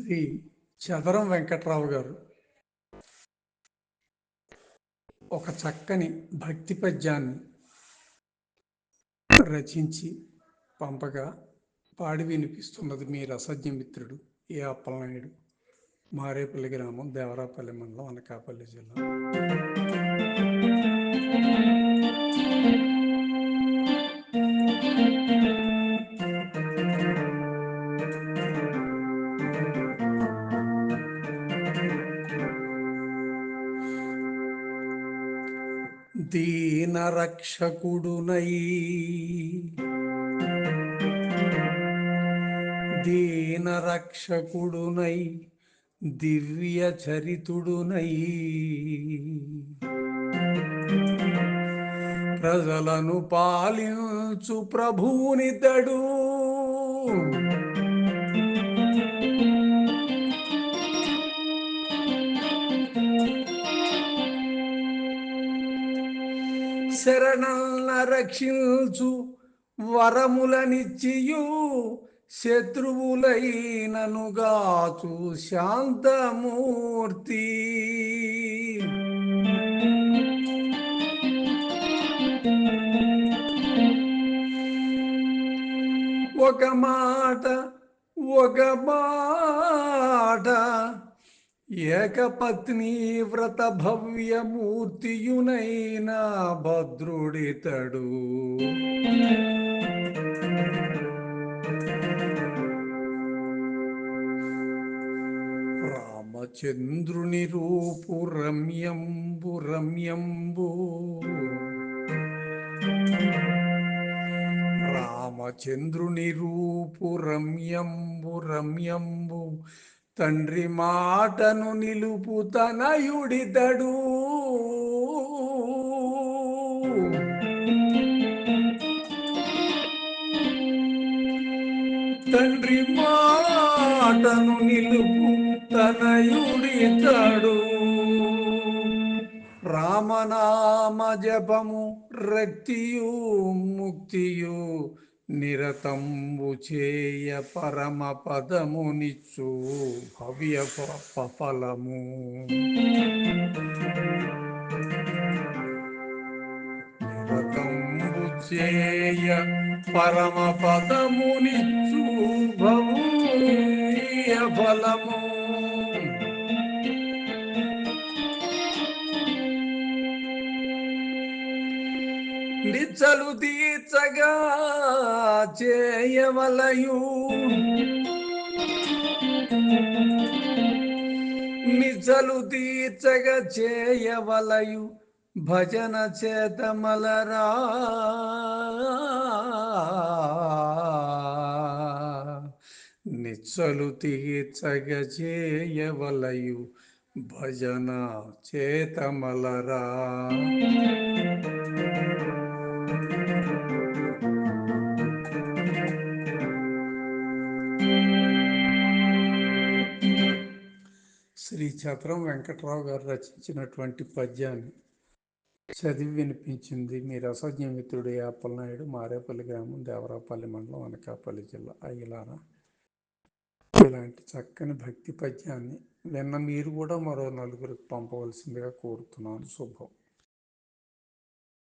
శ్రీ చదరం వెంకట్రావు గారు ఒక చక్కని భక్తి పద్యాన్ని రచించి పంపగా పాడి వినిపిస్తున్నది మీ రసజ్ఞ మిత్రుడు ఏ అప్పలనాయుడు. మారేపల్లి గ్రామం దేవరాపల్లి మండలం అనకాపల్లి జిల్లా. దీన రక్షకుడునై. దీన రక్షకుడునై దివ్య చరితుడునై. ప్రజలను పాలించు ప్రభువునిద్దడు. శరణన్న రక్షించు వరములనిచ్చియు శత్రువులైననుగాచు శాంతమూర్తి. ఒక మాట ఒక మాట ఏకపత్ని వ్రత భవ్యమూర్తియునైనా భద్రుడితడు. రామచంద్రుని రూపు రమ్యంబు రమ్యంబు. రామచంద్రుని రూపు రమ్యంబు రమ్యంబు. తండ్రి మాటను నిలుపు తనయుడితడు. తండ్రి మాటను నిలుపు తనయుడితడు. రామనామ జపము రక్తియు ముక్తియు నిరతంబు చేయ పరమ పదమునిచ్చు భవ్య ప- ఫలము. నిరతంబు చేయ పరమ పదమునిచ్చు భవ్య ఫలము. నిచ్చలు తీర్చగా చేయవలయు నిచ్చలు తీర్చగ చేయవలయు భజన చేతమలరా నిచ్చలు తీర్చగ చేయవలయు భజన చేతమలరా శ్రీ చత్రం వెంకట్రావు గారు రచించినటువంటి పద్యాన్ని చదివి వినిపించింది మీ రసజ్ఞ మిత్రుడు యాపలనాయుడు మారేపల్లి గ్రామం దేవరాపల్లి మండలం అనకాపల్లి జిల్లా అయ్యలారా. ఇలాంటి చక్కని భక్తి పద్యాన్ని విన్న మీరు కూడా మరో నలుగురికి పంపవలసిందిగా కోరుతున్నాను. శుభం.